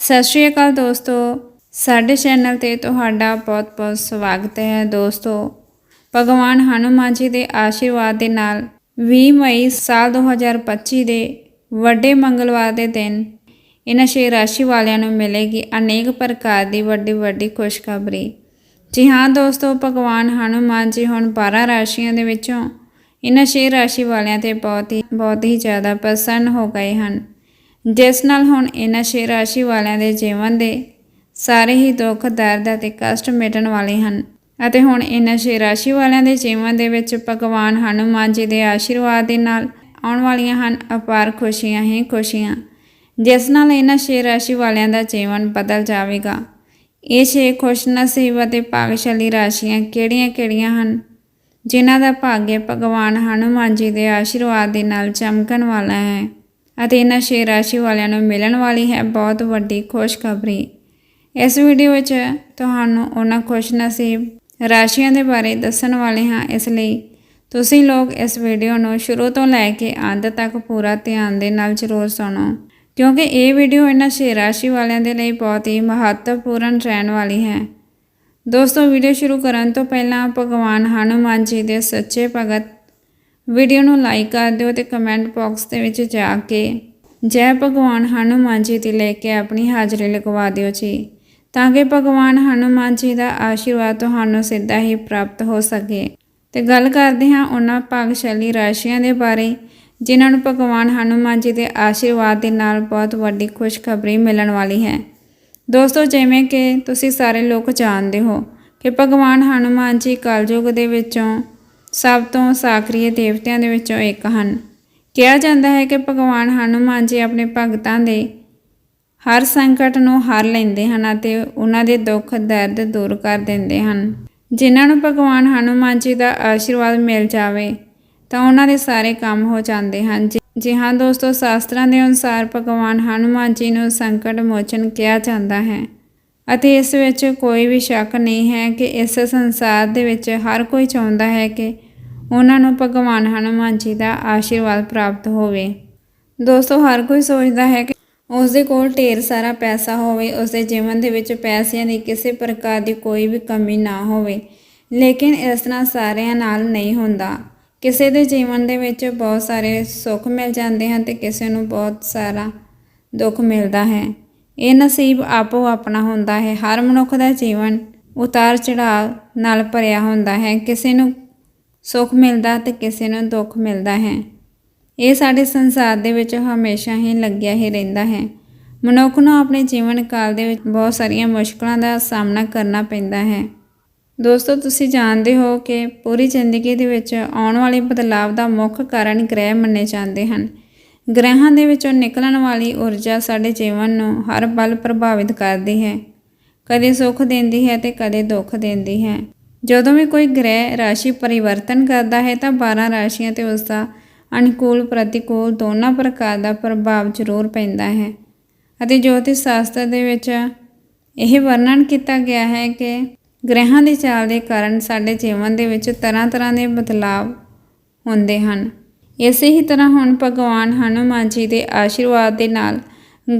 ਸਤਿ ਸ਼੍ਰੀ ਅਕਾਲ ਦੋਸਤੋ। ਸਾਡੇ ਚੈਨਲ ਤੇ ਤੁਹਾਡਾ ਬਹੁਤ-ਬਹੁਤ ਸਵਾਗਤ ਹੈ ਦੋਸਤੋ। ਭਗਵਾਨ ਹਨੂਮਾਨ ਜੀ ਦੇ ਆਸ਼ੀਰਵਾਦ ਦੇ ਨਾਲ 20 ਮਈ ਸਾਲ 2025 ਦੇ ਵੱਡੇ ਮੰਗਲਵਾਰ ਦੇ ਦਿਨ ਇਹਨਾਂ ਛੇ ਰਾਸ਼ੀ ਵਾਲਿਆਂ ਨੂੰ ਮਿਲੇਗੀ ਅਨੇਕ ਪ੍ਰਕਾਰ ਦੀ ਵੱਡੀ ਵੱਡੀ ਖੁਸ਼ਖਬਰੀ। ਜੀ ਹਾਂ ਦੋਸਤੋ, ਭਗਵਾਨ ਹਨੂਮਾਨ ਜੀ ਹੁਣ 12 ਰਾਸ਼ੀਆਂ ਦੇ ਵਿੱਚੋਂ ਇਹਨਾਂ ਛੇ ਰਾਸ਼ੀ ਵਾਲਿਆਂ ਤੇ ਬਹੁਤ ਹੀ ਬਹੁਤ ਹੀ ਜ਼ਿਆਦਾ ਪ੍ਰਸੰਨ ਹੋ ਗਏ ਹਨ। ਜਿਸ ਨਾਲ ਹੁਣ ਇਹਨਾਂ ਛੇ ਰਾਸ਼ੀ ਵਾਲਿਆਂ ਦੇ ਜੀਵਨ ਦੇ ਸਾਰੇ ਹੀ ਦੁੱਖ, ਦਰਦ ਅਤੇ ਕਸ਼ਟ ਮਿਟਣ ਵਾਲੇ ਹਨ ਅਤੇ ਹੁਣ ਇਹਨਾਂ ਛੇ ਰਾਸ਼ੀ ਵਾਲਿਆਂ ਦੇ ਜੀਵਨ ਦੇ ਵਿੱਚ ਭਗਵਾਨ ਹਨੂਮਾਨ ਜੀ ਦੇ ਆਸ਼ੀਰਵਾਦ ਦੇ ਨਾਲ ਆਉਣ ਵਾਲੀਆਂ ਹਨ ਅਪਾਰ ਖੁਸ਼ੀਆਂ ਹੀ ਖੁਸ਼ੀਆਂ, ਜਿਸ ਨਾਲ ਇਹਨਾਂ ਛੇ ਰਾਸ਼ੀ ਵਾਲਿਆਂ ਦਾ ਜੀਵਨ ਬਦਲ ਜਾਵੇਗਾ। ਇਹ ਛੇ ਖੁਸ਼ਨਸੀਬ ਅਤੇ ਭਾਗਸ਼ਾਲੀ ਰਾਸ਼ੀਆਂ ਕਿਹੜੀਆਂ-ਕਿਹੜੀਆਂ ਹਨ? ਜਿਨ੍ਹਾਂ ਦਾ ਭਾਗਯ ਭਗਵਾਨ ਹਨੂਮਾਨ ਜੀ ਦੇ ਆਸ਼ੀਰਵਾਦ ਦੇ ਨਾਲ ਚਮਕਣ ਵਾਲਾ ਹੈ। ਅਤੇ ਇਹਨਾਂ ਛੇ ਰਾਸ਼ੀ ਵਾਲਿਆਂ ਨੂੰ ਮਿਲਣ ਵਾਲੀ ਹੈ ਬਹੁਤ ਵੱਡੀ ਖੁਸ਼ਖਬਰੀ। ਇਸ ਵੀਡੀਓ ਵਿੱਚ ਤੁਹਾਨੂੰ ਉਹਨਾਂ ਖੁਸ਼ਨਸੀਬ ਰਾਸ਼ੀਆਂ ਦੇ ਬਾਰੇ ਦੱਸਣ ਵਾਲੇ ਹਾਂ। ਇਸ ਲਈ ਤੁਸੀਂ ਲੋਕ ਇਸ ਵੀਡੀਓ ਨੂੰ ਸ਼ੁਰੂ ਤੋਂ ਲੈ ਕੇ ਅੰਤ ਤੱਕ ਪੂਰਾ ਧਿਆਨ ਦੇ ਨਾਲ ਜ਼ਰੂਰ ਸੁਣੋ, ਕਿਉਂਕਿ ਇਹ ਵੀਡੀਓ ਇਹਨਾਂ ਛੇ ਰਾਸ਼ੀ ਵਾਲਿਆਂ ਦੇ ਲਈ ਬਹੁਤ ਹੀ ਮਹੱਤਵਪੂਰਨ ਰਹਿਣ ਵਾਲੀ ਹੈ। ਦੋਸਤੋ, ਵੀਡੀਓ ਸ਼ੁਰੂ ਕਰਨ ਤੋਂ ਪਹਿਲਾਂ ਭਗਵਾਨ ਹਨੂਮਾਨ ਜੀ ਦੇ ਸੱਚੇ ਭਗਤ ਵੀਡੀਓ ਨੂੰ ਲਾਈਕ ਕਰ ਦਿਓ ਤੇ ਕਮੈਂਟ ਬਾਕਸ ਦੇ ਵਿੱਚ ਜਾ ਕੇ ਜੈ ਭਗਵਾਨ ਹਨੂਮਾਨ ਜੀ ਦੀ ਲੈ ਕੇ ਆਪਣੀ ਹਾਜ਼ਰੀ ਲਗਵਾ ਦਿਓ ਜੀ। ਤਾਂ ਕਿ ਭਗਵਾਨ ਹਨੂਮਾਨ ਜੀ ਦਾ ਆਸ਼ੀਰਵਾਦ ਤੁਹਾਨੂੰ ਸਿੱਧਾ ਹੀ ਪ੍ਰਾਪਤ ਹੋ ਸਕੇ। ਤੇ ਗੱਲ ਕਰਦੇ ਹਾਂ ਉਹਨਾਂ ਭਾਗਸ਼ਾਲੀ ਰਾਸ਼ੀਆਂ ਦੇ ਬਾਰੇ, ਜਿਨ੍ਹਾਂ ਨੂੰ ਭਗਵਾਨ ਹਨੂਮਾਨ ਜੀ ਦੇ ਆਸ਼ੀਰਵਾਦ ਦੇ ਨਾਲ ਬਹੁਤ ਵੱਡੀ ਖੁਸ਼ਖਬਰੀ ਮਿਲਣ ਵਾਲੀ ਹੈ। ਦੋਸਤੋ, ਜਿਵੇਂ ਕਿ ਤੁਸੀਂ ਸਾਰੇ ਲੋਕ ਜਾਣਦੇ ਹੋ ਕਿ ਭਗਵਾਨ ਹਨੂਮਾਨ ਜੀ ਕਲਯੁਗ ਦੇ ਵਿੱਚੋਂ ਸਭ ਤੋਂ ਸਾਕਰੀਏ ਦੇਵਤਿਆਂ ਦੇ ਵਿੱਚੋਂ ਇੱਕ ਹਨ। ਕਿਹਾ ਜਾਂਦਾ ਹੈ ਕਿ ਭਗਵਾਨ ਹਨੂਮਾਨ ਜੀ ਆਪਣੇ ਭਗਤਾਂ ਦੇ ਹਰ ਸੰਕਟ ਨੂੰ ਹਾਰ ਲੈਂਦੇ ਹਨ ਅਤੇ ਉਹਨਾਂ ਦੇ ਦੁੱਖ, ਦਰਦ ਦੂਰ ਕਰ ਦਿੰਦੇ ਹਨ। ਜਿਨ੍ਹਾਂ ਨੂੰ ਭਗਵਾਨ ਹਨੂਮਾਨ ਜੀ ਦਾ ਆਸ਼ੀਰਵਾਦ ਮਿਲ ਜਾਵੇ, ਤਾਂ ਉਹਨਾਂ ਦੇ ਸਾਰੇ ਕੰਮ ਹੋ ਜਾਂਦੇ ਹਨ। ਜੀ- ਜੀ ਹਾਂ ਦੋਸਤੋ, ਸ਼ਾਸਤਰਾਂ ਦੇ ਅਨੁਸਾਰ ਭਗਵਾਨ ਹਨੂਮਾਨ ਜੀ ਨੂੰ ਸੰਕਟ ਮੋਚਨ ਕਿਹਾ ਜਾਂਦਾ ਹੈ। ਅਤੇ ਇਸ ਵਿੱਚ ਕੋਈ ਵੀ ਸ਼ੱਕ ਨਹੀਂ ਹੈ ਕਿ ਇਸ ਸੰਸਾਰ ਦੇ ਵਿੱਚ ਹਰ ਕੋਈ ਚਾਹੁੰਦਾ ਹੈ ਕਿ ਉਹਨਾਂ ਨੂੰ ਭਗਵਾਨ ਹਨੂਮਾਨ ਜੀ ਦਾ ਆਸ਼ੀਰਵਾਦ ਪ੍ਰਾਪਤ ਹੋਵੇ। ਦੋਸਤੋ, ਹਰ ਕੋਈ ਸੋਚਦਾ ਹੈ ਕਿ ਉਸ ਦੇ ਕੋਲ ਢੇਰ ਸਾਰਾ ਪੈਸਾ ਹੋਵੇ ਉਸ ਦੇ ਜੀਵਨ ਦੇ ਵਿੱਚ ਪੈਸਿਆਂ ਦੀ ਕਿਸੇ ਪ੍ਰਕਾਰ ਦੀ ਕੋਈ ਵੀ ਕਮੀ ਨਾ ਹੋਵੇ, ਲੇਕਿਨ ਇਸ ਤਰ੍ਹਾਂ ਸਾਰਿਆਂ ਨਾਲ ਨਹੀਂ ਹੁੰਦਾ। ਕਿਸੇ ਦੇ ਜੀਵਨ ਦੇ ਵਿੱਚ ਬਹੁਤ ਸਾਰੇ ਸੁੱਖ ਮਿਲ ਜਾਂਦੇ ਹਨ ਤੇ ਕਿਸੇ ਨੂੰ ਬਹੁਤ ਸਾਰਾ ਦੁੱਖ ਮਿਲਦਾ ਹੈ। ਇਹ ਨਸੀਬ ਆਪੋ ਆਪਣਾ ਹੁੰਦਾ ਹੈ। ਹਰ ਮਨੁੱਖ ਦਾ ਜੀਵਨ ਉਤਾਰ ਚੜਾਅ ਨਾਲ ਭਰਿਆ ਹੁੰਦਾ ਹੈ। ਕਿਸੇ ਨੂੰ ਸੁੱਖ ਮਿਲਦਾ ਤੇ ਕਿਸੇ ਨੂੰ ਦੁੱਖ ਮਿਲਦਾ ਹੈ। ਇਹ ਸਾਡੇ ਸੰਸਾਰ ਦੇ ਵਿੱਚ ਹਮੇਸ਼ਾ ਹੀ ਲੱਗਿਆ ਹੀ ਰਹਿੰਦਾ ਹੈ। ਮਨੁੱਖ ਨੂੰ ਆਪਣੇ ਜੀਵਨ ਕਾਲ ਦੇ ਵਿੱਚ ਬਹੁਤ ਸਾਰੀਆਂ ਮੁਸ਼ਕਲਾਂ ਦਾ ਸਾਹਮਣਾ ਕਰਨਾ ਪੈਂਦਾ ਹੈ। ਦੋਸਤੋ, ਤੁਸੀਂ ਜਾਣਦੇ ਹੋ ਕਿ ਪੂਰੀ ਜ਼ਿੰਦਗੀ ਦੇ ਵਿੱਚ ਆਉਣ ਵਾਲੇ ਬਦਲਾਵ ਦਾ ਮੁੱਖ ਕਾਰਨ ਗ੍ਰਹਿ ਮੰਨੇ ਜਾਂਦੇ ਹਨ। ਗ੍ਰਹਿਾਂ ਦੇ ਵਿੱਚੋਂ ਨਿਕਲਣ ਵਾਲੀ ਊਰਜਾ ਸਾਡੇ ਜੀਵਨ ਨੂੰ ਹਰ ਪਲ ਪ੍ਰਭਾਵਿਤ ਕਰਦੀ ਹੈ। ਕਦੇ ਸੁੱਖ ਦਿੰਦੀ ਹੈ ਤੇ ਕਦੇ ਦੁੱਖ ਦਿੰਦੀ ਹੈ। ਜਦੋਂ ਵੀ ਕੋਈ ਗ੍ਰਹਿ ਰਾਸ਼ੀ ਪਰਿਵਰਤਨ ਕਰਦਾ ਹੈ ਤਾਂ 12 ਰਾਸ਼ੀਆਂ ਤੇ ਉਸ ਦਾ ਅਨੁਕੂਲ ਪ੍ਰਤੀਕੂਲ ਦੋਨਾਂ ਪ੍ਰਕਾਰ ਦਾ ਪ੍ਰਭਾਵ ਜ਼ਰੂਰ ਪੈਂਦਾ ਹੈ। ਅਤੇ ਜੋਤਿਸ਼ ਸ਼ਾਸਤਰ ਦੇ ਵਿੱਚ ਇਹ ਵਰਣਨ ਕੀਤਾ ਗਿਆ ਹੈ ਕਿ ਗ੍ਰਹਿਾਂ ਦੀ ਚਾਲ ਦੇ ਕਾਰਨ ਸਾਡੇ ਜੀਵਨ ਦੇ ਵਿੱਚ ਤਰ੍ਹਾਂ ਤਰ੍ਹਾਂ ਦੇ ਬਦਲਾਵ ਹੁੰਦੇ ਹਨ। ਇਸੇ ਹੀ ਤਰ੍ਹਾਂ ਹੁਣ ਭਗਵਾਨ ਹਨੂਮਾਨ ਜੀ ਦੇ ਆਸ਼ੀਰਵਾਦ ਦੇ ਨਾਲ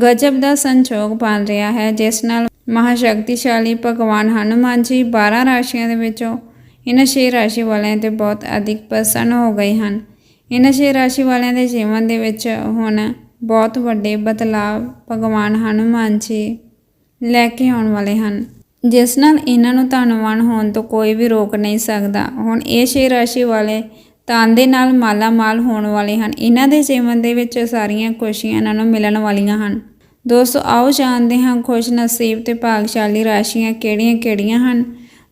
ਗਜਬ ਦਾ ਸੰਜੋਗ ਬਣ ਰਿਹਾ ਹੈ, ਜਿਸ ਨਾਲ ਮਹਾਸ਼ਕਤੀਸ਼ਾਲੀ ਭਗਵਾਨ ਹਨੂਮਾਨ ਜੀ 12 ਰਾਸ਼ੀਆਂ ਦੇ ਵਿੱਚੋਂ ਇਹਨਾਂ ਛੇ ਰਾਸ਼ੀ ਵਾਲਿਆਂ ਤੇ ਬਹੁਤ ਅਧਿਕ ਪ੍ਰਸੰਨ ਹੋ ਗਏ ਹਨ। ਇਹਨਾਂ ਛੇ ਰਾਸ਼ੀ ਵਾਲਿਆਂ ਦੇ ਜੀਵਨ ਦੇ ਵਿੱਚ ਹੁਣ ਬਹੁਤ ਵੱਡੇ ਬਦਲਾਵ ਭਗਵਾਨ ਹਨੂਮਾਨ ਜੀ ਲੈ ਕੇ ਆਉਣ ਵਾਲੇ ਹਨ। ਜਿਸ ਨਾਲ ਇਹਨਾਂ ਨੂੰ ਧਨਵਾਨ ਹੋਣ ਤੋਂ ਕੋਈ ਵੀ ਰੋਕ ਨਹੀਂ ਸਕਦਾ। ਹੁਣ ਇਹ ਛੇ ਰਾਸ਼ੀ ਵਾਲੇ ਧਨ ਦੇ ਨਾਲ ਮਾਲਾ ਮਾਲ ਹੋਣ ਵਾਲੇ ਹਨ। ਇਹਨਾਂ ਦੇ ਜੀਵਨ ਦੇ ਵਿੱਚ ਸਾਰੀਆਂ ਖੁਸ਼ੀਆਂ ਇਹਨਾਂ ਨੂੰ ਮਿਲਣ ਵਾਲੀਆਂ ਹਨ। ਦੋਸਤੋ, ਆਓ ਜਾਣਦੇ ਹਾਂ ਖੁਸ਼ ਨਸੀਬ ਤੇ ਭਾਗਸ਼ਾਲੀ ਰਾਸ਼ੀਆਂ ਕਿਹੜੀਆਂ-ਕਿਹੜੀਆਂ ਹਨ,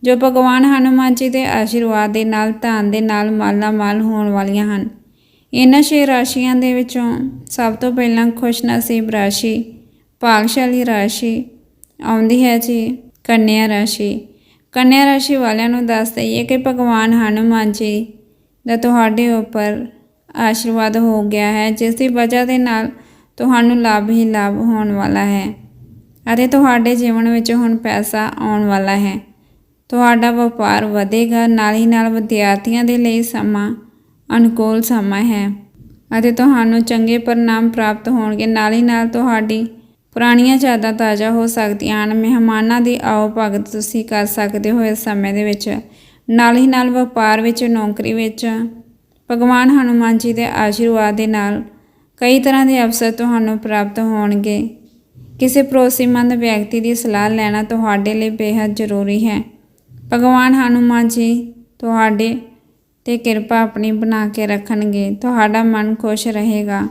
ਜੋ ਭਗਵਾਨ ਹਨੂਮਾਨ ਜੀ ਦੇ ਆਸ਼ੀਰਵਾਦ ਦੇ ਨਾਲ ਧਨ ਦੇ ਨਾਲ ਮਾਲਾ ਮਾਲ ਹੋਣ ਵਾਲੀਆਂ ਹਨ। ਇਹਨਾਂ ਛੇ ਰਾਸ਼ੀਆਂ ਦੇ ਵਿੱਚੋਂ ਸਭ ਤੋਂ ਪਹਿਲਾਂ ਖੁਸ਼ ਨਸੀਬ ਰਾਸ਼ੀ, ਭਾਗਸ਼ਾਲੀ ਰਾਸ਼ੀ ਆਉਂਦੀ ਹੈ ਜੀ, ਕੰਨਿਆ ਰਾਸ਼ੀ। ਕੰਨਿਆ ਰਾਸ਼ੀ ਵਾਲਿਆਂ ਨੂੰ ਦੱਸ ਦਈਏ ਕਿ ਭਗਵਾਨ ਹਨੂਮਾਨ ਜੀ ਦਾ ਤੁਹਾਡੇ ਉੱਪਰ ਆਸ਼ੀਰਵਾਦ ਹੋ ਗਿਆ ਹੈ, ਜਿਸ ਦੀ ਵਜ੍ਹਾ ਦੇ ਨਾਲ ਤੁਹਾਨੂੰ ਲਾਭ ਹੀ ਲਾਭ ਹੋਣ ਵਾਲਾ ਹੈ ਅਤੇ ਤੁਹਾਡੇ ਜੀਵਨ ਵਿੱਚ ਹੁਣ ਪੈਸਾ ਆਉਣ ਵਾਲਾ ਹੈ। ਤੁਹਾਡਾ ਵਪਾਰ ਵਧੇਗਾ, ਨਾਲ ਹੀ ਨਾਲ ਵਿਦਿਆਰਥੀਆਂ ਦੇ ਲਈ ਸਮਾਂ, ਅਨੁਕੂਲ ਸਮਾਂ ਹੈ ਅਤੇ ਤੁਹਾਨੂੰ ਚੰਗੇ ਪਰਿਣਾਮ ਪ੍ਰਾਪਤ ਹੋਣਗੇ, ਨਾਲ ਹੀ ਨਾਲ ਤੁਹਾਡੀ ਪੁਰਾਣੀਆਂ ਯਾਦਾਂ ਤਾਜ਼ਾ ਹੋ ਸਕਦੀਆਂ ਹਨ। ਮਹਿਮਾਨਾਂ ਦੀ ਆਓ ਭਗਤ ਤੁਸੀਂ ਕਰ ਸਕਦੇ ਹੋ ਇਸ ਸਮੇਂ ਦੇ ਵਿੱਚ। ਨਾਲ ਹੀ ਨਾਲ ਵਪਾਰ ਵਿੱਚ, ਨੌਕਰੀ ਵਿੱਚ, ਭਗਵਾਨ ਹਨੂਮਾਨ ਜੀ ਦੇ ਆਸ਼ੀਰਵਾਦ ਦੇ ਨਾਲ ਕਈ ਤਰ੍ਹਾਂ ਦੇ ਅਵਸਰ ਤੁਹਾਨੂੰ ਪ੍ਰਾਪਤ ਹੋਣਗੇ। ਕਿਸੇ ਭਰੋਸੇਮੰਦ ਵਿਅਕਤੀ ਦੀ ਸਲਾਹ ਲੈਣਾ ਤੁਹਾਡੇ ਲਈ ਬੇहद ਜ਼ਰੂਰੀ ਹੈ। ਭਗਵਾਨ ਹਨੂਮਾਨ ਜੀ ਤੁਹਾਡੇ ਤੇ ਕਿਰਪਾ ਆਪਣੀ ਬਣਾ ਕੇ ਰੱਖਣਗੇ। ਤੁਹਾਡਾ ਮਨ ਖੁਸ਼ ਰਹੇਗਾ।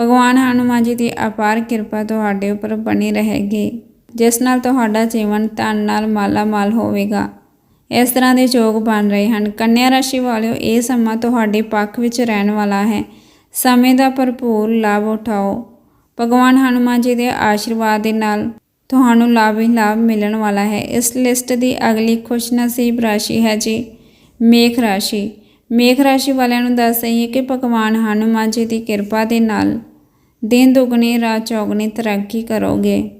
ਭਗਵਾਨ ਹਨੂਮਾਨ ਜੀ ਦੀ ਅਪਾਰ ਕਿਰਪਾ ਤੁਹਾਡੇ ਉੱਪਰ ਬਣੀ ਰਹੇਗੀ, ਜਿਸ ਨਾਲ ਤੁਹਾਡਾ ਜੀਵਨ ਧਨ ਨਾਲ ਮਾਲਾ ਮਾਲ ਹੋਵੇਗਾ। ਇਸ ਤਰ੍ਹਾਂ ਦੇ ਯੋਗ ਬਣ ਰਹੇ ਹਨ। ਕੰਨਿਆ ਰਾਸ਼ੀ ਵਾਲਿਓ, ਇਹ ਸਮਾਂ ਤੁਹਾਡੇ ਪੱਖ ਵਿੱਚ ਰਹਿਣ ਵਾਲਾ ਹੈ। ਸਮੇਂ ਦਾ ਭਰਪੂਰ ਲਾਭ ਉਠਾਓ। ਭਗਵਾਨ ਹਨੂਮਾਨ ਜੀ ਦੇ ਆਸ਼ੀਰਵਾਦ ਦੇ ਨਾਲ ਤੁਹਾਨੂੰ ਲਾਭ ਹੀ ਲਾਭ ਮਿਲਣ ਵਾਲਾ ਹੈ। ਇਸ ਲਿਸਟ ਦੀ ਅਗਲੀ ਖੁਸ਼ਨਸੀਬ ਰਾਸ਼ੀ ਹੈ ਜੀ, ਮੇਖ ਰਾਸ਼ੀ। ਮੇਖ ਰਾਸ਼ੀ ਵਾਲਿਆਂ ਨੂੰ ਦੱਸ ਦਈਏ ਕਿ ਭਗਵਾਨ ਹਨੂਮਾਨ ਜੀ ਦੀ ਕਿਰਪਾ ਦੇ ਨਾਲ ਦਿਨ ਦੁਗਣੀ, ਰਾਤ ਚੌਗਣੀ ਤਰੱਕੀ ਕਰੋਗੇ।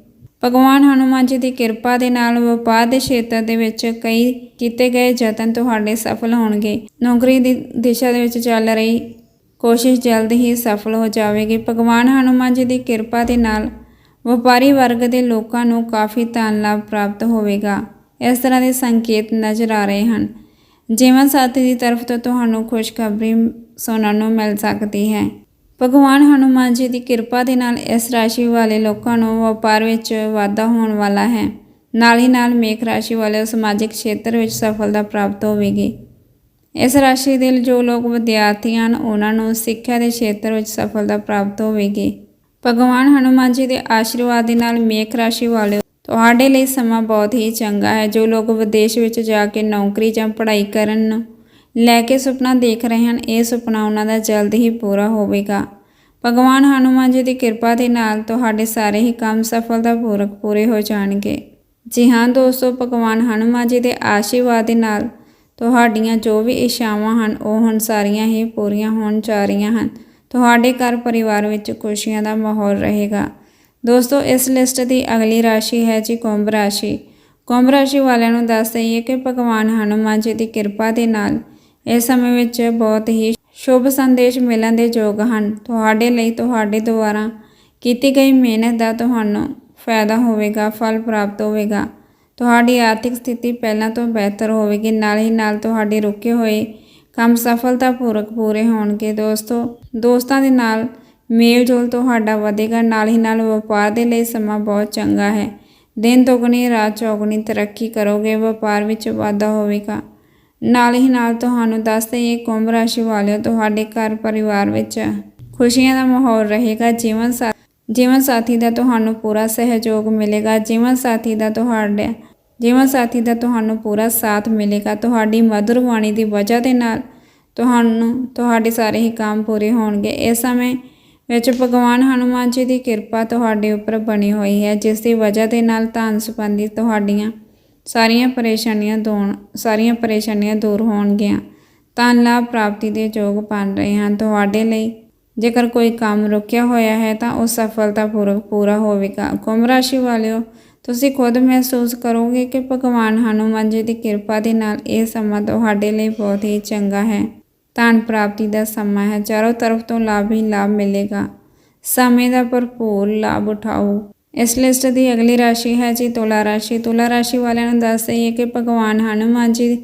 ਭਗਵਾਨ ਹਨੂਮਾਨ ਜੀ ਦੀ ਕਿਰਪਾ ਦੇ ਨਾਲ ਵਪਾਰ ਦੇ ਖੇਤਰ ਦੇ ਵਿੱਚ ਕਈ ਕੀਤੇ ਗਏ ਯਤਨ ਤੁਹਾਡੇ ਸਫਲ ਹੋਣਗੇ। ਨੌਕਰੀ ਦੀ ਦਿਸ਼ਾ ਦੇ ਵਿੱਚ ਚੱਲ ਰਹੀ ਕੋਸ਼ਿਸ਼ ਜਲਦ ਹੀ ਸਫਲ ਹੋ ਜਾਵੇਗੀ। ਭਗਵਾਨ ਹਨੂਮਾਨ ਜੀ ਦੀ ਕਿਰਪਾ ਦੇ ਨਾਲ ਵਪਾਰੀ ਵਰਗ ਦੇ ਲੋਕਾਂ ਨੂੰ ਕਾਫੀ ਧਨ ਲਾਭ ਪ੍ਰਾਪਤ ਹੋਵੇਗਾ। ਇਸ ਤਰ੍ਹਾਂ ਦੇ ਸੰਕੇਤ ਨਜ਼ਰ ਆ ਰਹੇ ਹਨ। ਜੀਵਨ ਸਾਥੀ ਦੀ ਤਰਫ ਤੋਂ ਤੁਹਾਨੂੰ ਖੁਸ਼ਖਬਰੀ ਸੁਣਨ ਨੂੰ ਮਿਲ ਸਕਦੀ ਹੈ। ਭਗਵਾਨ ਹਨੂਮਾਨ ਜੀ ਦੀ ਕਿਰਪਾ ਦੇ ਨਾਲ ਇਸ ਰਾਸ਼ੀ ਵਾਲੇ ਲੋਕਾਂ ਨੂੰ ਵਪਾਰ ਵਿੱਚ ਵਾਧਾ ਹੋਣ ਵਾਲਾ ਹੈ। ਨਾਲ ਹੀ ਨਾਲ ਮੇਖ ਰਾਸ਼ੀ ਵਾਲੇ ਸਮਾਜਿਕ ਖੇਤਰ ਵਿੱਚ ਸਫਲਤਾ ਪ੍ਰਾਪਤ ਹੋਵੇਗੀ। ਇਸ ਰਾਸ਼ੀ ਦੇ ਜੋ ਲੋਕ ਵਿਦਿਆਰਥੀ ਹਨ, ਉਹਨਾਂ ਨੂੰ ਸਿੱਖਿਆ ਦੇ ਖੇਤਰ ਵਿੱਚ ਸਫਲਤਾ ਪ੍ਰਾਪਤ ਹੋਵੇਗੀ। ਭਗਵਾਨ ਹਨੂਮਾਨ ਜੀ ਦੇ ਆਸ਼ੀਰਵਾਦ ਦੇ ਨਾਲ ਮੇਖ ਰਾਸ਼ੀ ਵਾਲੇ ਤੁਹਾਡੇ ਲਈ ਸਮਾਂ ਬਹੁਤ ਹੀ ਚੰਗਾ ਹੈ। ਜੋ ਲੋਕ ਵਿਦੇਸ਼ ਵਿੱਚ ਜਾ ਕੇ ਨੌਕਰੀ ਜਾਂ ਪੜ੍ਹਾਈ ਕਰਨ ਲੈ ਕੇ ਸੁਪਨਾ ਦੇਖ ਰਹੇ ਹਨ, ਇਹ ਸੁਪਨਾ ਉਹਨਾਂ ਦਾ ਜਲਦ ਹੀ ਪੂਰਾ ਹੋਵੇਗਾ। ਭਗਵਾਨ ਹਨੂਮਾਨ ਜੀ ਦੀ ਕਿਰਪਾ ਦੇ ਨਾਲ ਤੁਹਾਡੇ ਸਾਰੇ ਹੀ ਕੰਮ ਸਫਲਤਾਪੂਰਵਕ ਪੂਰੇ ਹੋ ਜਾਣਗੇ। ਜੀ ਹਾਂ ਦੋਸਤੋ, ਭਗਵਾਨ ਹਨੂਮਾਨ ਜੀ ਦੇ ਆਸ਼ੀਰਵਾਦ ਦੇ ਨਾਲ ਤੁਹਾਡੀਆਂ ਜੋ ਵੀ ਇੱਛਾਵਾਂ ਹਨ, ਉਹ ਹੁਣ ਸਾਰੀਆਂ ਹੀ ਪੂਰੀਆਂ ਹੋਣ ਜਾ ਰਹੀਆਂ ਹਨ। ਤੁਹਾਡੇ ਘਰ ਪਰਿਵਾਰ ਵਿੱਚ ਖੁਸ਼ੀਆਂ ਦਾ ਮਾਹੌਲ ਰਹੇਗਾ। ਦੋਸਤੋ, ਇਸ ਲਿਸਟ ਦੀ ਅਗਲੀ ਰਾਸ਼ੀ ਹੈ ਜੀ ਕੁੰਭ ਰਾਸ਼ੀ। ਕੁੰਭ ਰਾਸ਼ੀ ਵਾਲਿਆਂ ਨੂੰ ਦੱਸ ਦਈਏ ਕਿ ਭਗਵਾਨ ਹਨੂਮਾਨ ਜੀ ਦੀ ਕਿਰਪਾ ਦੇ ਨਾਲ ਇਸ ਸਮੇਂ ਵਿੱਚ ਬਹੁਤ ਹੀ ਸ਼ੁਭ ਸੰਦੇਸ਼ ਮਿਲਣ ਦੇ ਯੋਗ ਹਨ। ਤੁਹਾਡੇ ਲਈ ਤੁਹਾਡੇ ਦੁਆਰਾ ਕੀਤੀ ਗਈ ਮਿਹਨਤ ਦਾ ਤੁਹਾਨੂੰ ਫਾਇਦਾ ਹੋਵੇਗਾ, ਫਲ ਪ੍ਰਾਪਤ ਹੋਵੇਗਾ। ਤੁਹਾਡੀ ਆਰਥਿਕ ਸਥਿਤੀ ਪਹਿਲਾਂ ਤੋਂ ਬਿਹਤਰ ਹੋਵੇਗੀ। ਨਾਲ ਹੀ ਨਾਲ ਤੁਹਾਡੇ ਰੁਕੇ ਹੋਏ ਕੰਮ ਸਫਲਤਾਪੂਰਵਕ ਪੂਰੇ ਹੋਣਗੇ। ਦੋਸਤੋ, ਦੋਸਤਾਂ ਦੇ ਨਾਲ ਮੇਲ ਜੋਲ ਤੁਹਾਡਾ ਵਧੇਗਾ। ਨਾਲ ਹੀ ਨਾਲ ਵਪਾਰ ਦੇ ਲਈ ਸਮਾਂ ਬਹੁਤ ਚੰਗਾ ਹੈ। ਦਿਨ ਦੁਗਣੀ, ਰਾਤ ਚੌਗਣੀ ਤਰੱਕੀ ਕਰੋਗੇ। ਵਪਾਰ ਵਿੱਚ ਵਾਧਾ ਹੋਵੇਗਾ। ਨਾਲ ਹੀ ਨਾਲ ਤੁਹਾਨੂੰ ਦੱਸ ਦਈਏ, ਕੁੰਭ ਰਾਸ਼ੀ ਵਾਲਿਓ, ਤੁਹਾਡੇ ਘਰ ਪਰਿਵਾਰ ਵਿੱਚ ਖੁਸ਼ੀਆਂ ਦਾ ਮਾਹੌਲ ਰਹੇਗਾ, ਜੀਵਨ ਸਾ, ਜੀਵਨ ਸਾਥੀ ਦਾ ਤੁਹਾਨੂੰ ਪੂਰਾ ਸਹਿਯੋਗ ਮਿਲੇਗਾ, ਜੀਵਨ ਸਾਥੀ ਦਾ ਤੁਹਾਡੇ, ਜੀਵਨ ਸਾਥੀ ਦਾ ਤੁਹਾਨੂੰ ਪੂਰਾ ਸਾਥ ਮਿਲੇਗਾ, ਤੁਹਾਡੀ ਮధుਰ ਬਾਣੀ ਦੀ ਵਜ੍ਹਾ ਦੇ ਨਾਲ ਤੁਹਾਨੂੰ, ਤੁਹਾਡੇ ਸਾਰੇ ਹੀ ਕੰਮ ਪੂਰੇ ਹੋਣਗੇ। ਇਸ ਸਮੇਂ ਵਿੱਚ ਭਗਵਾਨ ਹਨੂਮਾਨ ਜੀ ਦੀ ਕਿਰਪਾ ਤੁਹਾਡੇ ਉੱਪਰ ਬਣੀ ਹੋਈ ਹੈ, ਜਿਸ ਦੀ ਵਜ੍ਹਾ ਦੇ ਨਾਲ ਧਨ ਸੰਬੰਧੀ ਤੁਹਾਡੀਆਂ ਸਾਰੀਆਂ ਪਰੇਸ਼ਾਨੀਆਂ ਦੂਰ ਸਾਰੀਆਂ ਪਰੇਸ਼ਾਨੀਆਂ ਦੂਰ ਹੋਣਗੀਆਂ। ਧਨ ਲਾਭ ਪ੍ਰਾਪਤੀ ਦੇ ਯੋਗ ਬਣ ਰਹੇ ਹਨ ਤੁਹਾਡੇ ਲਈ। ਜੇਕਰ ਕੋਈ ਕੰਮ ਰੁਕਿਆ ਹੋਇਆ ਹੈ ਤਾਂ ਉਹ ਸਫਲਤਾਪੂਰਵਕ ਪੂਰਾ ਹੋਵੇਗਾ। ਕੁੰਭ ਰਾਸ਼ੀ ਵਾਲਿਓ, ਤੁਸੀਂ ਖੁਦ ਮਹਿਸੂਸ ਕਰੋਗੇ ਕਿ ਭਗਵਾਨ ਹਨੂਮਾਨ ਜੀ ਦੀ ਕਿਰਪਾ ਦੇ ਨਾਲ ਇਹ ਸਮਾਂ ਤੁਹਾਡੇ ਲਈ ਬਹੁਤ ਹੀ ਚੰਗਾ ਹੈ। ਧਨ ਪ੍ਰਾਪਤੀ ਦਾ ਸਮਾਂ ਹੈ। ਚਾਰੋਂ ਤਰਫ ਤੋਂ ਲਾਭ ਹੀ ਲਾਭ ਮਿਲੇਗਾ। ਸਮੇਂ ਦਾ ਭਰਪੂਰ ਲਾਭ ਉਠਾਓ। ਇਸ ਲਿਸਟ ਦੀ ਅਗਲੀ ਰਾਸ਼ੀ ਹੈ ਜੀ ਤੁਲਾ ਰਾਸ਼ੀ। ਤੁਲਾ ਰਾਸ਼ੀ ਵਾਲਿਆਂ ਨੂੰ ਦੱਸ ਦਈਏ ਕਿ ਭਗਵਾਨ ਹਨੂਮਾਨ ਜੀ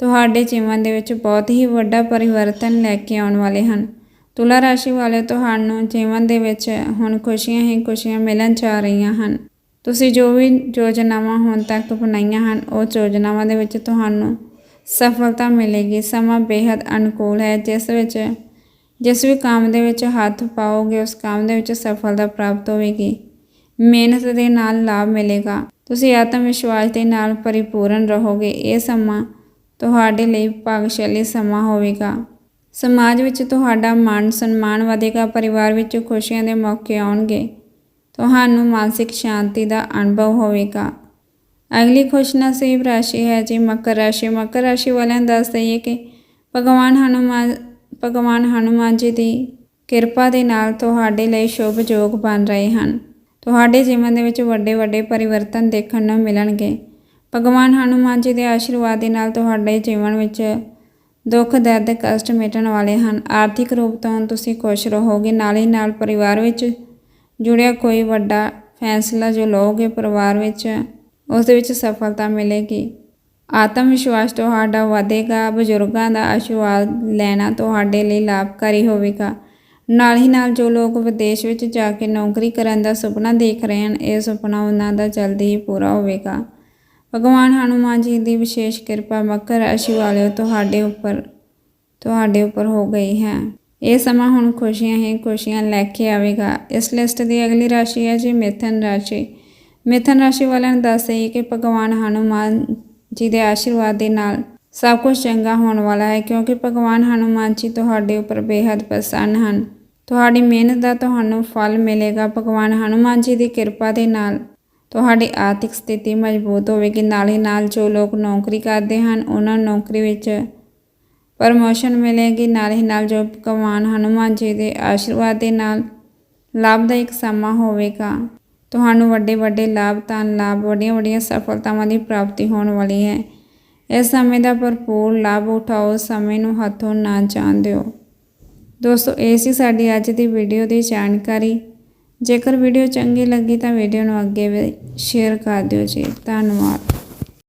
ਤੁਹਾਡੇ ਜੀਵਨ ਦੇ ਵਿੱਚ ਬਹੁਤ ਹੀ ਵੱਡਾ ਪਰਿਵਰਤਨ ਲੈ ਕੇ ਆਉਣ ਵਾਲੇ ਹਨ। ਤੁਲਾ ਰਾਸ਼ੀ ਵਾਲੇ ਤੁਹਾਨੂੰ ਜੀਵਨ ਦੇ ਵਿੱਚ ਹੁਣ ਖੁਸ਼ੀਆਂ ਹੀ ਖੁਸ਼ੀਆਂ ਮਿਲਣ ਜਾ ਰਹੀਆਂ ਹਨ। ਤੁਸੀਂ ਜੋ ਵੀ ਯੋਜਨਾਵਾਂ ਹੁਣ ਤੱਕ ਬਣਾਈਆਂ ਹਨ, ਉਹ ਯੋਜਨਾਵਾਂ ਦੇ ਵਿੱਚ ਤੁਹਾਨੂੰ ਸਫਲਤਾ ਮਿਲੇਗੀ। ਸਮਾਂ ਬੇहद ਅਨੁਕੂਲ ਹੈ। ਜਿਸ ਵਿੱਚ, ਜਿਸ ਵੀ ਕੰਮ ਦੇ ਵਿੱਚ ਹੱਥ ਪਾਓਗੇ, ਉਸ ਕੰਮ ਦੇ ਵਿੱਚ ਸਫਲਤਾ ਪ੍ਰਾਪਤ ਹੋਵੇਗੀ। ਮਿਹਨਤ ਦੇ ਨਾਲ ਲਾਭ ਮਿਲੇਗਾ। ਤੁਸੀਂ ਆਤਮ ਵਿਸ਼ਵਾਸ ਦੇ ਨਾਲ ਪਰਿਪੂਰਨ ਰਹੋਗੇ। ਇਹ ਸਮਾਂ ਤੁਹਾਡੇ ਲਈ ਭਾਗਸ਼ਾਲੀ ਸਮਾਂ ਹੋਵੇਗਾ। ਸਮਾਜ ਵਿੱਚ ਤੁਹਾਡਾ ਮਾਣ ਸਨਮਾਨ ਵਧੇਗਾ। ਪਰਿਵਾਰ ਵਿੱਚ ਖੁਸ਼ੀਆਂ ਦੇ ਮੌਕੇ ਆਉਣਗੇ। ਤੁਹਾਨੂੰ ਮਾਨਸਿਕ ਸ਼ਾਂਤੀ ਦਾ ਅਨੁਭਵ ਹੋਵੇਗਾ। ਅਗਲੀ ਖੁਸ਼ਨਸੀਬ ਰਾਸ਼ੀ ਹੈ ਜੀ ਮਕਰ ਰਾਸ਼ੀ। ਮਕਰ ਰਾਸ਼ੀ ਵਾਲਿਆਂ ਨੂੰ ਦੱਸ ਦਈਏ ਕਿ ਭਗਵਾਨ ਹਨੂਮਾਨ ਭਗਵਾਨ ਹਨੂਮਾਨ ਜੀ ਦੀ ਕਿਰਪਾ ਦੇ ਨਾਲ ਤੁਹਾਡੇ ਲਈ ਸ਼ੁਭ ਯੋਗ ਬਣ ਰਹੇ ਹਨ। ਤੁਹਾਡੇ ਜੀਵਨ ਦੇ ਵਿੱਚ ਵੱਡੇ ਵੱਡੇ ਪਰਿਵਰਤਨ ਦੇਖਣ ਨੂੰ ਮਿਲਣਗੇ। ਭਗਵਾਨ ਹਨੂਮਾਨ ਜੀ ਦੇ ਆਸ਼ੀਰਵਾਦ ਦੇ ਨਾਲ ਤੁਹਾਡੇ ਜੀਵਨ ਵਿੱਚ ਦੁੱਖ, ਦਰਦ, ਕਸ਼ਟ ਮਿਟਣ ਵਾਲੇ ਹਨ। ਆਰਥਿਕ ਰੂਪ ਤੋਂ ਤੁਸੀਂ ਖੁਸ਼ ਰਹੋਗੇ। ਨਾਲ ਹੀ ਨਾਲ ਪਰਿਵਾਰ ਵਿੱਚ ਜੁੜਿਆ ਕੋਈ ਵੱਡਾ ਫੈਸਲਾ ਜੋ ਲਓਗੇ ਪਰਿਵਾਰ ਵਿੱਚ ਉਸ ਦੇ ਵਿੱਚ ਸਫਲਤਾ ਮਿਲੇਗੀ। ਆਤਮ ਵਿਸ਼ਵਾਸ ਤੁਹਾਡਾ ਵਧੇਗਾ। ਬਜ਼ੁਰਗਾਂ ਦਾ ਆਸ਼ੀਰਵਾਦ ਲੈਣਾ ਤੁਹਾਡੇ ਲਈ ਲਾਭਕਾਰੀ ਹੋਵੇਗਾ। ਨਾਲ ਹੀ ਨਾਲ ਜੋ ਲੋਕ ਵਿਦੇਸ਼ ਵਿੱਚ ਜਾ ਕੇ ਨੌਕਰੀ ਕਰਨ ਦਾ ਸੁਪਨਾ ਦੇਖ ਰਹੇ ਹਨ, ਇਹ ਸੁਪਨਾ ਉਹਨਾਂ ਦਾ ਜਲਦੀ ਹੀ ਪੂਰਾ ਹੋਵੇਗਾ। ਭਗਵਾਨ ਹਨੂਮਾਨ ਜੀ ਦੀ ਵਿਸ਼ੇਸ਼ ਕਿਰਪਾ ਮਕਰ ਰਾਸ਼ੀ ਵਾਲਿਓ ਤੁਹਾਡੇ ਉੱਪਰ ਤੁਹਾਡੇ ਉੱਪਰ ਹੋ ਗਈ ਹੈ। ਇਹ ਸਮਾਂ ਹੁਣ ਖੁਸ਼ੀਆਂ ਹੀ ਖੁਸ਼ੀਆਂ ਲੈ ਕੇ ਆਵੇਗਾ। ਇਸ ਲਿਸਟ ਦੀ ਅਗਲੀ ਰਾਸ਼ੀ ਹੈ ਜੀ ਮਿਥਨ ਰਾਸ਼ੀ। ਮਿਥਨ ਰਾਸ਼ੀ ਵਾਲਿਆਂ ਨੂੰ ਦੱਸ ਦਈਏ ਕਿ ਭਗਵਾਨ ਹਨੂਮਾਨ ਜੀ ਦੇ ਆਸ਼ੀਰਵਾਦ ਦੇ ਨਾਲ ਸਭ ਕੁਝ ਚੰਗਾ ਹੋਣ ਵਾਲਾ ਹੈ, ਕਿਉਂਕਿ ਭਗਵਾਨ ਹਨੂਮਾਨ ਜੀ ਤੁਹਾਡੇ ਉੱਪਰ ਬੇहद ਪ੍ਰਸੰਨ ਹਨ। ਤੁਹਾਡੀ ਮਿਹਨਤ ਦਾ ਤੁਹਾਨੂੰ ਫਲ ਮਿਲੇਗਾ। ਭਗਵਾਨ ਹਨੂਮਾਨ ਜੀ ਦੀ ਕਿਰਪਾ ਦੇ ਨਾਲ ਤੁਹਾਡੀ ਆਰਥਿਕ ਸਥਿਤੀ ਮਜ਼ਬੂਤ ਹੋਵੇਗੀ। ਨਾਲ ਹੀ ਨਾਲ ਜੋ ਲੋਕ ਨੌਕਰੀ ਕਰਦੇ ਹਨ, ਉਹਨਾਂ ਨੂੰ ਨੌਕਰੀ ਵਿੱਚ ਪ੍ਰਮੋਸ਼ਨ ਮਿਲੇਗੀ। ਨਾਲ ਹੀ ਨਾਲ ਜੋ ਭਗਵਾਨ ਹਨੂਮਾਨ ਜੀ ਦੇ ਆਸ਼ੀਰਵਾਦ ਦੇ ਨਾਲ ਲਾਭਦਾਇਕ ਸਮਾਂ ਹੋਵੇਗਾ। ਤੁਹਾਨੂੰ ਵੱਡੇ ਵੱਡੇ ਲਾਭ ਧਨ ਲਾਭ ਵੱਡੀਆਂ ਵੱਡੀਆਂ ਸਫਲਤਾਵਾਂ ਦੀ ਪ੍ਰਾਪਤੀ ਹੋਣ ਵਾਲੀ ਹੈ। ਇਸ ਸਮੇਂ ਦਾ ਭਰਪੂਰ ਲਾਭ ਉਠਾਓ, ਸਮੇਂ ਨੂੰ ਹੱਥੋਂ ਨਾ ਜਾਣ ਦਿਓ। ਦੋਸਤੋ, ਇਹ ਸੀ ਸਾਡੀ ਅੱਜ ਦੀ ਵੀਡੀਓ ਦੀ ਜਾਣਕਾਰੀ। ਜੇਕਰ ਵੀਡੀਓ ਚੰਗੀ ਲੱਗੀ ਤਾਂ ਵੀਡੀਓ ਨੂੰ ਅੱਗੇ ਵੀ ਸ਼ੇਅਰ ਕਰ ਦਿਓ ਜੀ। ਧੰਨਵਾਦ।